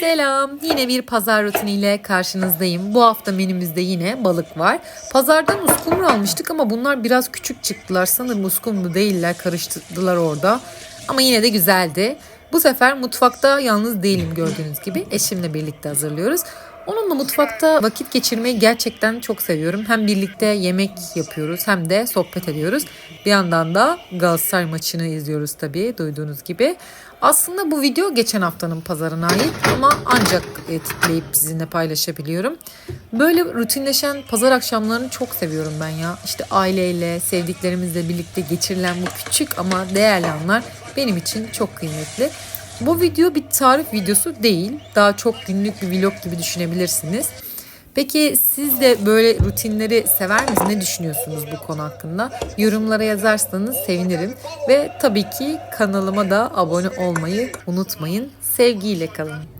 Selam. Yine bir pazar rutiniyle karşınızdayım. Bu hafta menümüzde yine balık var. Pazardan uskumru almıştık ama bunlar biraz küçük çıktılar. Sanırım uskumru değiller. Karıştırdılar orada. Ama yine de güzeldi. Bu sefer mutfakta yalnız değilim gördüğünüz gibi. Eşimle birlikte hazırlıyoruz. Onunla mutfakta vakit geçirmeyi gerçekten çok seviyorum. Hem birlikte yemek yapıyoruz hem de sohbet ediyoruz. Bir yandan da Galatasaray maçını izliyoruz tabii duyduğunuz gibi. Aslında bu video geçen haftanın pazarına ait ama ancak etikleyip sizinle paylaşabiliyorum. Böyle rutinleşen pazar akşamlarını çok seviyorum ben ya. İşte aileyle, sevdiklerimizle birlikte geçirilen bu küçük ama değerli anlar benim için çok kıymetli. Bu video bir tarif videosu değil. Daha çok günlük bir vlog gibi düşünebilirsiniz. Peki siz de böyle rutinleri sever misiniz? Ne düşünüyorsunuz bu konu hakkında? Yorumlara yazarsanız sevinirim. Ve tabii ki kanalıma da abone olmayı unutmayın. Sevgiyle kalın.